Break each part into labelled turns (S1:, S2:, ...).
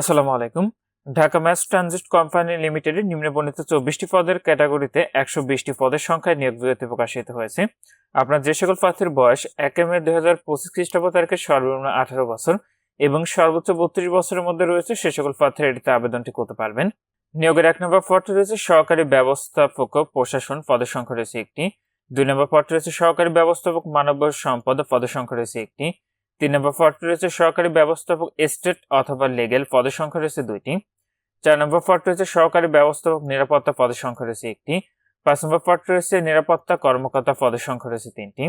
S1: আসসালামু আলাইকুম। Dhaka mass transit company লিমিটেডের নিম্নবর্ণিত চব্বিশটি পদের ক্যাটাগরিতে একশো বিশটি পদের সংখ্যায় নিয়োগ বিজ্ঞপ্তি প্রকাশিত হয়েছে। আপনার যে সকল প্রার্থীর বয়স একে মে দুই হাজার পঁচিশ খ্রিস্টাব্দ তারিখে সর্বনিম্ন আঠারো বছর এবং সর্বোচ্চ বত্রিশ বছরের মধ্যে রয়েছে সে সকল প্রার্থীরা এটিতে আবেদনটি করতে পারবেন। নিয়োগের এক নম্বর পদটি রয়েছে সহকারী ব্যবস্থাপক প্রশাসন পদের সংখ্যা রয়েছে একটি। দুই নম্বর পদটি রয়েছে সহকারী ব্যবস্থাপক মানব সম্পদ পদের সংখ্যা রয়েছে একটি। তিন নম্বর পদটি রয়েছে সহকারী ব্যবস্থাপক এস্টেট অথবা লিগেল পদের সংখ্যা রয়েছে দুইটি। চার নম্বর পদটি রয়েছে সহকারী ব্যবস্থাপক, নিরাপত্তা পদের সংখ্যা রয়েছে একটি। পাঁচ নম্বর পদটি রয়েছে নিরাপত্তা কর্মকর্তা পদের সংখ্যা রয়েছে তিনটি।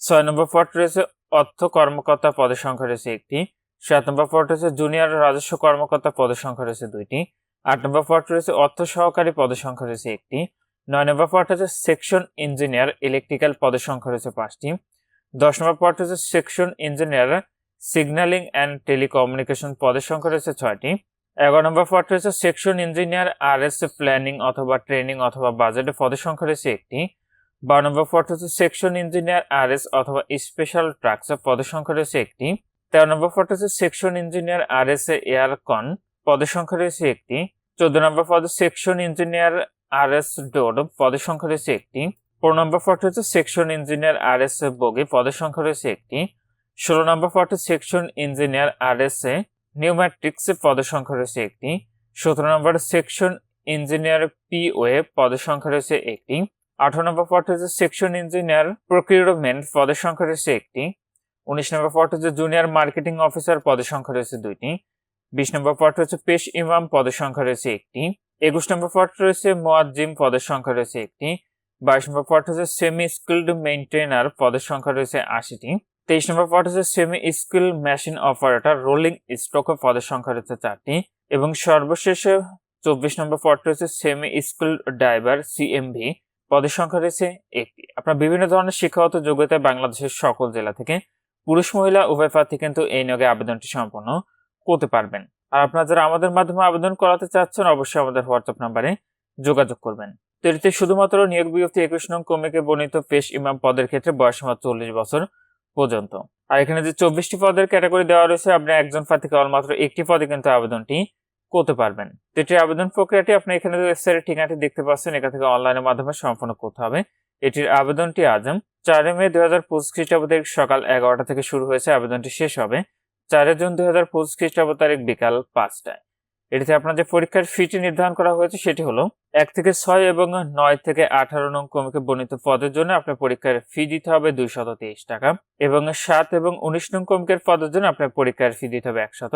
S1: ছয় নম্বর পদটি রয়েছে অর্থ কর্মকর্তা পদের সংখ্যা রয়েছে একটি। সাত নম্বর পদটি রয়েছে জুনিয়র রাজস্ব কর্মকর্তা পদের সংখ্যা রয়েছে দুইটি। আট নম্বর পদটি রয়েছে অর্থ সহকারী পদের সংখ্যা রয়েছে একটি। নয় নম্বর পদটি রয়েছে সেকশন ইঞ্জিনিয়ার ইলেকট্রিক্যাল পদের সংখ্যা রয়েছে পাঁচটি। দশ নম্বর পদটি হচ্ছে section engineer signalling and telecommunication পদের সংখ্যা রয়েছে ছয়টি। এগারো নম্বর পদটি রয়েছে section engineer R S planning অথবা ট্রেনিং অথবা বাজেটে পদের সংখ্যা রয়েছে একটি। বারো নম্বর পদটি হচ্ছে সেকশন ইঞ্জিনিয়ার আর এস অথবা স্পেশাল ট্রাকস পদের সংখ্যা রয়েছে একটি। তেরো নম্বর পদটি হচ্ছে section engineer R S air con পদের সংখ্যা রয়েছে একটি। চোদ্দ নম্বর পদে সেকশন ইঞ্জিনিয়ার আর এস ডোড পদের সংখ্যা রয়েছে একটি। পনেরো নম্বর পদটি হচ্ছে section engineer R S A bogie. পদের সংখ্যা রয়েছে একটি। ষোলো নম্বর পদটি section engineer R S A. Pneumatics পদের সংখ্যা রয়েছে একটি। সতেরো নম্বর সেকশন ইঞ্জিনিয়ার পি পদের সংখ্যা রয়েছে একটি। আঠারো নম্বর পদটি হচ্ছে সেকশন ইঞ্জিনিয়ার প্রকিউরমেন্ট পদের সংখ্যা রয়েছে একটি। উনিশ নম্বর পদটি হচ্ছে জুনিয়র মার্কেটিং অফিসার পদের সংখ্যা রয়েছে দুইটি। বিশ নম্বর পদটি হচ্ছে পেশ ইমাম পদের সংখ্যা রয়েছে একটি। একুশ নম্বর পদটি রয়েছে মোয়াজ্জিম পদের সংখ্যা রয়েছে একটি। বাইশ নম্বর পদ হচ্ছে সেমি স্কিল্ড মেইনটেনার পদের সংখ্যা রয়েছে আশিটি। তেইশ নম্বর পদ হচ্ছে semi skill machine operator rolling stock পদের সংখ্যা রয়েছে চারটি। এবং সর্বশেষে চব্বিশ নম্বর পদটি হচ্ছে সেমি স্কিল ড্রাইভার সিএমভি পদের সংখ্যা রয়েছে একটি। আপনার বিভিন্ন ধরনের শিক্ষাগত যোগ্যতায় বাংলাদেশের সকল জেলা থেকে পুরুষ, মহিলা, উভয় প্রার্থী কিন্তু এই নিয়োগে আবেদনটি সম্পন্ন করতে পারবেন। আর আপনারা যারা আমাদের মাধ্যমে আবেদন করাতে চাচ্ছেন, অবশ্যই আমাদের হোয়াটসঅ্যাপ নাম্বারে যোগাযোগ করবেন। তো এটিতে শুধুমাত্র নিয়োগ বিজ্ঞপ্তি একুশ নং কমিকে বর্ণিত পেশ ইমাম পদের ক্ষেত্রে বয়স মাত্র চল্লিশ বছর পর্যন্ত। আর এখানে যে চব্বিশটি পদের ক্যাটাগরি দেওয়া রয়েছে, আপনি একজন প্রার্থী কেবলমাত্র একটি পদে কিন্তু আবেদনটি করতে পারবেন। এটির আবেদন প্রক্রিয়াটি আপনি এখানে ওয়েবসাইটের ঠিকানাটি দেখতে পাচ্ছেন এখান থেকে অনলাইনের মাধ্যমে সম্পন্ন করতে হবে। এটির আবেদনটি আজ চারে মে দুই হাজার পঁচিশ খ্রিস্টাব্দ সকাল এগারোটা থেকে শুরু হয়েছে। আবেদনটি শেষ হবে চারে জুন দুই হাজার পঁচিশ খ্রিস্টাব্দ তারিখ বিকাল পাঁচটায়। এটিতে আপনার যে পরীক্ষার ফিটি নির্ধারণ করা হয়েছে সেটি হলো এক থেকে ছয় এবং নয় থেকে আঠারো নং ক্রমিকে বর্ণিত পদের জন্য আপনার পরীক্ষার ফি দিতে হবে দুইশত তেইশ টাকা এবং সাত এবং উনিশ নং ক্রমিকের পদের জন্য আপনার পরীক্ষার ফি দিতে হবে একশত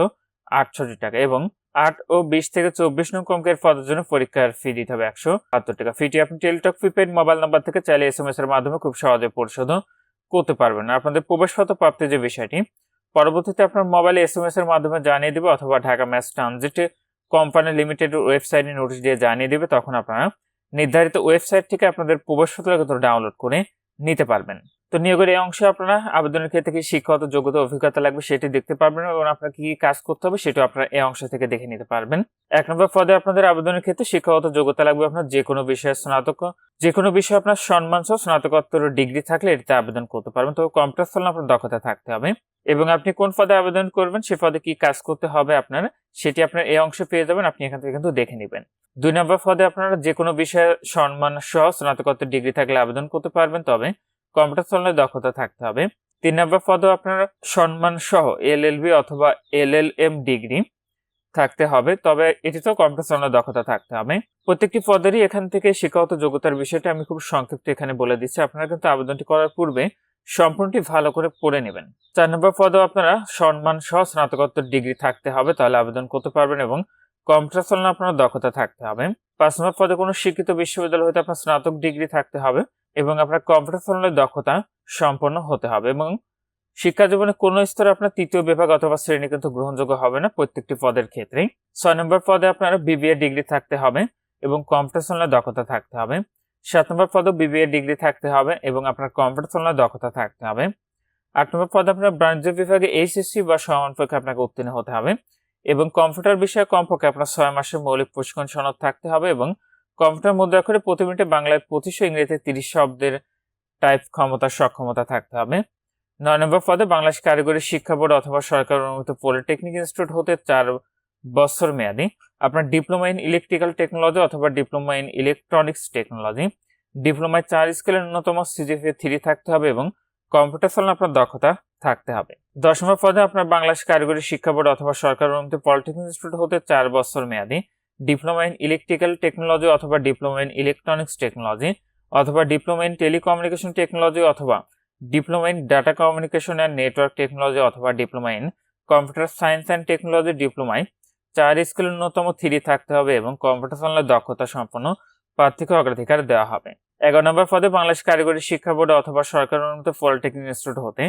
S1: আটষট্টি টাকা এবং আট ও বিশ থেকে চব্বিশ নং ক্রমিকের পদের জন্য পরীক্ষার ফি দিতে হবে একশো বাহাত্তর টাকা। ফিটি আপনি টেলিটক প্রিপেড মোবাইল নাম্বার থেকে চাইলে এস এম এস এর মাধ্যমে খুব সহজে পরিশোধ করতে পারবেন। আপনাদের প্রবেশপত্র প্রাপ্তির যে বিষয়টি, পরবর্তীতে আপনার মোবাইলে এস এম এস এর মাধ্যমে জানিয়ে দেবে অথবা ঢাকা ম্যাচ ট্রানজিটে কোম্পানি লিমিটেড ওয়েবসাইটে নোটিশ দিয়ে জানিয়ে দেবে, তখন আপনারা নির্ধারিত ওয়েবসাইট থেকে আপনাদের প্রবেশপত্র ডাউনলোড করে নিতে পারবেন। তো নিয়োগের এই অংশে আপনারা আবেদনের ক্ষেত্রে কি শিক্ষাগত যোগ্যতা, অভিজ্ঞতা লাগবে সেটি দেখতে পারবেন এবং আপনার কি কাজ করতে হবে সেটাও আপনারা এই অংশ থেকে দেখে নিতে পারবেন। এক নম্বর পদে আপনাদের আবেদনের ক্ষেত্রে শিক্ষাগত যোগ্যতা লাগবে আপনার যে কোনো বিষয়ে স্নাতক যে কোনো বিষয়ে আপনার সম্মান সহ স্নাতকোত্তর ডিগ্রি থাকলে এটিতে আবেদন করতে পারবেন। তো কম্পিউটার চালানো আপনার দক্ষতা থাকতে হবে এবং আপনি কোন পদে আবেদন করবেন সে পদে কি কাজ করতে হবে আপনার সেটি আপনার এই অংশে পেয়ে যাবেন, আপনি এখান থেকে কিন্তু দেখে নেবেন। দুই নম্বর পদে আপনারা যে কোনো বিষয়ে সম্মান সহ স্নাতকোত্তর ডিগ্রি থাকলে আবেদন করতে পারবেন, তবে কম্পিউটার চালানোর দক্ষতা থাকতে হবে। তিন নম্বর পদেও আপনার সম্মান সহ এল অথবা এল এল এম ডিগ্রি থাকতে হবে, তবে এটিতেও কম্পিউটার চালানোর দক্ষতা থাকতে হবে। প্রত্যেকটি পদেরই এখান থেকে শিক্ষাগত যোগ্যতার বিষয়টা আমি খুব সংক্ষিপ্ত এখানে বলে দিচ্ছি। আপনারা কিন্তু আবেদনটি করার পূর্বে সম্পূর্ণটি ভালো করে পড়ে নেবেন। চার নম্বর পদেও আপনারা সম্মান সহ স্নাতকোত্তর ডিগ্রি থাকতে হবে, তাহলে আবেদন করতে পারবেন এবং কম্পিউটার চালানো আপনার দক্ষতা থাকতে হবে। পাঁচ নম্বর পদে কোনো শিক্ষিত বিশ্ববিদ্যালয় হতে আপনার স্নাতক ডিগ্রি থাকতে হবে এবং আপনার কম্পিউটার দক্ষতা সম্পন্ন হতে হবে এবং শিক্ষা জীবনে কোনো স্তরে আপনার তৃতীয় বিভাগ অথবা শ্রেণি কিন্তু গ্রহণযোগ্য হবে না প্রত্যেকটি পদের ক্ষেত্রে ছয় নম্বর পদে আপনার বিবিএ ডিগ্রি থাকতে হবে এবং কম্পিউটার দক্ষতা থাকতে হবে। সাত নম্বর পদে বিবিএ ডিগ্রি থাকতে হবে এবং আপনার কম্পিউটার দক্ষতা থাকতে হবে। আট নম্বর পদে আপনার বাণিজ্য বিভাগে এইচএসসি বা সমান পরীক্ষা আপনাকে উত্তীর্ণ হতে হবে এবং কম্পিউটার বিষয়ে কমপক্ষে আপনার ছয় মাসের মৌলিক প্রশিক্ষণ সনদ থাকতে হবে এবং কম্পিউটার মুদ্রা করে প্রতি মিনিটে বাংলায় পঁচিশশো ইংরেজিতে তিরিশ শব্দের টাইপ ক্ষমতা, সক্ষমতা থাকতে হবে। নয় নম্বর পদে বাংলাদেশ কারিগরি শিক্ষা বোর্ড অথবা সরকার অনুমোদিত পলিটেকনিক ইনস্টিটিউট হতে চার বছর মেয়াদি। আপনার ডিপ্লোমা ইন ইলেকট্রিক্যাল টেকনোলজি অথবা ডিপ্লোমা ইন ইলেকট্রনিক্স টেকনোলজি। ডিপ্লোমায় চার স্কেলের ন্যূনতম সিজিপিএ থ্রি থাকতে হবে এবং কম্পিউটার চালানো আপনার দক্ষতা থাকতে হবে। দশ নম্বর পদে আপনার বাংলাদেশ কারিগরি শিক্ষা বোর্ড অথবা সরকার অনুমোদিত পলিটেকনিক ইনস্টিটিউট হতে চার বছর মেয়াদি। ডিপ্লোমা ইন ইলেকট্রিক্যাল টেকনোলজি অথবা ডিপ্লোমা ইন ইলেকট্রনিক্স টেকনোলজি অথবা ডিপ্লোমা ইন টেলিকমিউনিকেশন টেকনোলজি অথবা diploma in data communication and network technology অথবা diploma in computer science and technology ডিপ্লোমায় চার স্কেলের ন্যূনতম থ্রি থাকতে হবে এবং কম্পিউটার দক্ষতা সম্পন্ন প্রার্থীকে অগ্রাধিকার দেওয়া হবে। এগারো নম্বর পদে বাংলাদেশ কারিগরি শিক্ষা বোর্ড অথবা সরকার অনুমোদিত পলিটেকনিক ইনস্টিটিউট হতে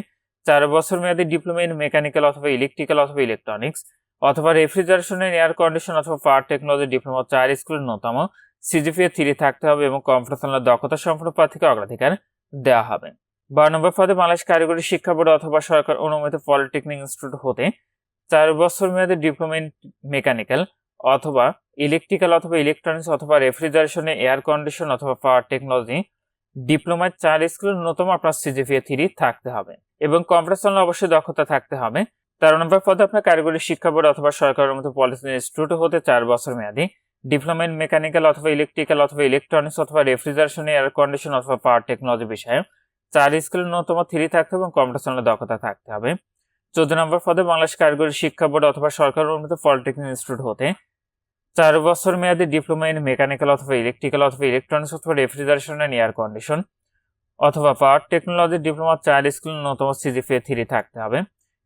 S1: চার বছর মেয়াদী ডিপ্লোমা ইন মেকানিক্যাল অথবা ইলেকট্রিক্যাল অথবা ইলেকট্রনিক্স অথবা রেফ্রিজারেশন এন্ড এয়ার কন্ডিশন অথবা পাওয়ার টেকনোলজি ডিপ্লোমা চার স্কুলের ন্যূনতম সিজিপিএ থ্রি থাকতে হবে এবং কম্পিউটার দক্ষতা সম্পন্ন প্রার্থীকে অগ্রাধিকার দেওয়া হবে। বারো নম্বর পদে বাংলাদেশ কারিগরি শিক্ষা বোর্ড অথবা সরকার অনুমোদিত পলিটেকনিক ইনস্টিটিউট হতে চার বছর মেয়াদী ডিপ্লোমা ইন মেকানিক্যাল অথবা ইলেকট্রিক্যাল অথবা ইলেকট্রনিক্স অথবা রেফ্রিজারেশনে এয়ার কন্ডিশন অথবা পাওয়ার টেকনোলজি ডিপ্লোমায় চার স্কুলের ন্যূনতম আপনার সিজিপিএ থ্রি থাকতে হবে এবং কম্পিউটার অবশ্যই দক্ষতা থাকতে হবে। তেরো নম্বর পদে আপনার কারিগরি শিক্ষা বোর্ড অথবা সরকারের মতো পলিটেকনিক ইনস্টিটিউট হতে চার বছর মেয়াদি। ডিপ্লোমা ইন মেকানিক্যাল অথবা ইলেকট্রিক্যাল অথবা ইলেকট্রনিক্স অথবা রেফ্রিজারেশন এয়ার কন্ডিশন অথবা পাওয়ার টেকনোলজি বিষয়ে চার স্কুলের ন্যূনতম থ্রি থাকতে হবে এবং কম্পিউটার দক্ষতা থাকতে হবে। চোদ্দ নম্বর পদে বাংলাদেশ কারিগরি শিক্ষা বোর্ড অথবা সরকার অনুমোদিত পলিটেকনিক ইনস্টিটিউট হতে চার বছর মেয়াদী ডিপ্লোমা ইন মেকানিক্যাল অথবা ইলেকট্রিক্যাল অথবা ইলেকট্রনিক্স অথবা রেফ্রিজারেশন অ্যান্ড এয়ার কন্ডিশন অথবা পাওয়ার টেকনোলজি ডিপ্লোমা চার স্কুলের ন্যূনতম সিজিপিএ থ্রি থাকতে হবে।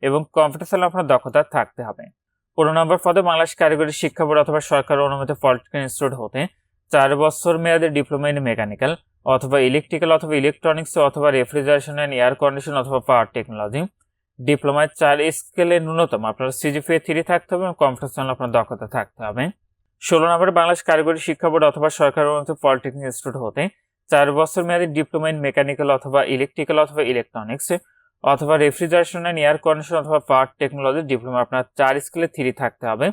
S1: এবং কম্পিউটার আপনার দক্ষতা থাকতে হবে। পনেরো নম্বর পদে বাংলাদেশ কারিগরি শিক্ষা বোর্ড অথবা সরকার অনুমোদিত পলিটেকনিক ইনস্টিটিউট হতে চার বছর মেয়াদী ডিপ্লোমা ইন মেকানিক্যাল অথবা ইলেকট্রিক্যাল অথবা ইলেকট্রনিক্স অথবা রেফ্রিজারেশন অ্যান্ড এয়ার কন্ডিশন অথবা পাওয়ার টেকনোলজি ডিপ্লোমায় চার স্কেলে ন্যূনতম, আপনার সিজিপিএ থ্রি থাকতে হবে এবং কম্পিউটার আপনার দক্ষতা থাকতে হবে। ষোলো নম্বরে বাংলাদেশ কারিগরি শিক্ষা বোর্ড অথবা সরকার অনুমোদিত পলিটেকনিক ইনস্টিটিউট হতে চার বছর মেয়াদী ডিপ্লোমা ইন মেকানিক্যাল অথবা ইলেকট্রিক্যাল অথবা ইলেকট্রনিক্স অথবা রেফ্রিজারেশন অ্যান্ড এয়ার কন্ডিশন অথবা পাওয়ার টেকনোলজি ডিপ্লোমা আপনার চার স্কেলে থ্রি থাকতে হবে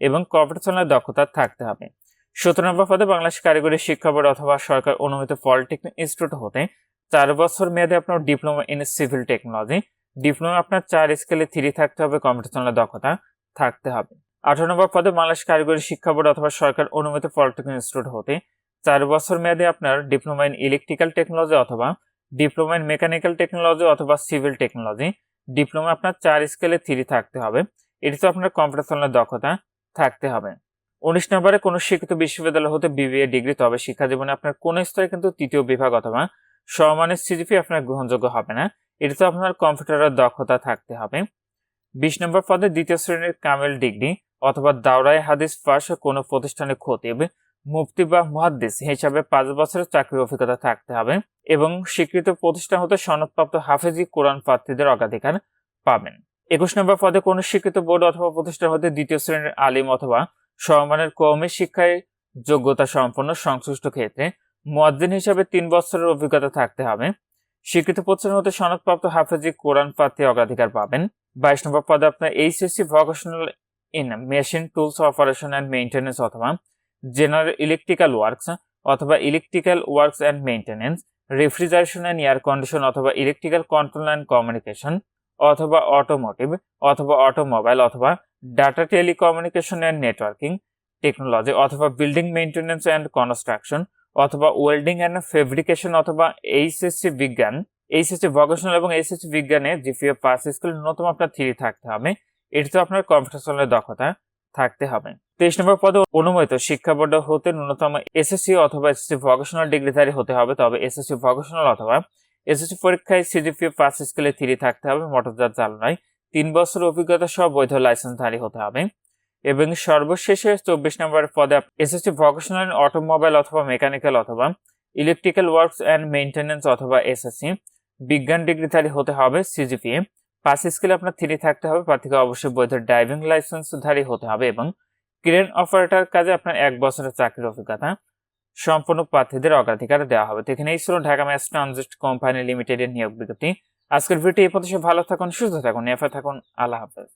S1: এবং কম্পিউটার দক্ষতা থাকতে হবে। সতেরো নম্বর পদে বাংলাদেশ কারিগরি শিক্ষা বোর্ড অথবা সরকার অনুমিত পলিটেকনিক ইনস্টিটিউট হতে চার বছর মেয়াদে আপনার diploma in civil technology diploma আপনার চার স্কেলে থ্রি থাকতে হবে কম্পিউটার চালানোর দক্ষতা থাকতে হবে। আঠারো নম্বর পদে বাংলাদেশ কারিগরি শিক্ষা বোর্ড অথবা সরকার অনুমিত পলিটেকনিক ইনস্টিটিউট হতে চার বছর মেয়াদে আপনার ডিপ্লোমা ইন ইলেকট্রিক্যাল টেকনোলজি অথবা ডিপ্লোমা ইন মেকানিক্যাল টেকনোলজি অথবা সিভিল টেকনোলজি ডিপ্লোমা আপনার চার স্কেলে থ্রি থাকতে হবে। এটি তো আপনার কম্পিউটার দক্ষতা থাকতে হবে। উনিশ নম্বরে কোনো শিক্ষিত বিশ্ববিদ্যালয় হতে বিবিএ ডিগ্রি তবে শিক্ষা জীবনে আপনার কোনো স্তরে কিন্তু তৃতীয় বিভাগ অথবা সমানের সিজিপি আপনার গ্রহণযোগ্য হবে না। এটি তো আপনার কম্পিউটারের দক্ষতা থাকতে হবে। বিশ নম্বর পদে দ্বিতীয় শ্রেণির কামেল ডিগ্রি অথবা দাওরাই হাদিস পাশ কোনো প্রতিষ্ঠানে খতিব মুফতি বা মুহাদ্দিস হিসাবে পাঁচ বছরের চাকরির অভিজ্ঞতা থাকতে হবে এবং স্বীকৃত প্রতিষ্ঠান হতে সনদপ্রাপ্ত হাফেজি কোরআন প্রার্থীদের অগ্রাধিকার পাবেন। একুশ নম্বর পদে কোনো স্বীকৃত বোর্ড অথবা প্রতিষ্ঠান হতে দ্বিতীয় শ্রেণির আলিম অথবা সমমানের কৌমি শিক্ষায় যোগ্যতা সম্পন্ন সংশ্লিষ্ট ক্ষেত্রে মুয়াজ্জিন হিসাবে তিন বছরের অভিজ্ঞতা থাকতে হবে। স্বীকৃত প্রতিষ্ঠান হতে সনদপ্রাপ্ত হাফেজি কোরআন প্রার্থী অগ্রাধিকার পাবেন। বাইশ নম্বর পদে আপনার HSC vocational in machine tools operation and maintenance অথবা জেনারেল ইলেকট্রিক্যাল ওয়ার্কস অথবা electrical works and maintenance refrigeration and air condition অথবা ইলেকট্রিক্যাল কন্ট্রোল অ্যান্ড কমিউনিকেশন অথবা অটোমোটিভ অথবা অটোমোবাইল অথবা data telecommunication and networking technology অথবা বিল্ডিং মেইনটেনেন্স অ্যান্ড কনস্ট্রাকশন অথবা welding and fabrication অথবা HSC বিজ্ঞান এইচএসসি ভোকেশনাল এবং এইচএসসি বিজ্ঞানে জিপিএ পাস স্কুল ন্যূনতম আপনার থ্রি থাকতে হবে। এটিতে আপনার কম্পিউটার দক্ষতা। থাকতে হবে। তেইশ নম্বর পদে অনুমোদিত শিক্ষা বোর্ড হতে ন্যূনতম এসএসসি অথবা এসএসসি ভোকেশনাল ডিগ্রিধারী হতে হবে, তবে এসএসসি ভোকেশনাল অথবা এসএসসি পরীক্ষায় সিজিপিএ পাস স্কেলে থ্রি থাকতে হবে মোটরযান চালনায় তিন বছর অভিজ্ঞতা সহ বৈধ লাইসেন্সধারী হতে হবে। এবং সর্বশেষে চব্বিশ নম্বর পদে এসএসসি ভোকেশনাল অটোমোবাইল অথবা মেকানিক্যাল অথবা ইলেকট্রিক্যাল ওয়ার্কস অ্যান্ড মেইনটেনেন্স অথবা এসএসসি। বিজ্ঞান ডিগ্রিধারী হতে হবে সিজিপিএ পাস স্কিল আপনার থ্রি থাকতে হবে। প্রার্থীকে অবশ্যই বৈধ ড্রাইভিং লাইসেন্সধারী হতে হবে এবং ক্রেন অপারেটর কাজে আপনার এক বছরের চাকরির অভিজ্ঞতা সম্পূর্ণ প্রার্থীদের অগ্রাধিকার দেওয়া হবে। তো এই ছিল ঢাকা ম্যাস ট্রানজিট কোম্পানি লিমিটেডের নিয়োগ বিজ্ঞপ্তি। আজকের ভিডিওটি এই পথে ভালো থাকুন, সুস্থ থাকুন এফা থাকুন। আল্লাহ হাফেজ।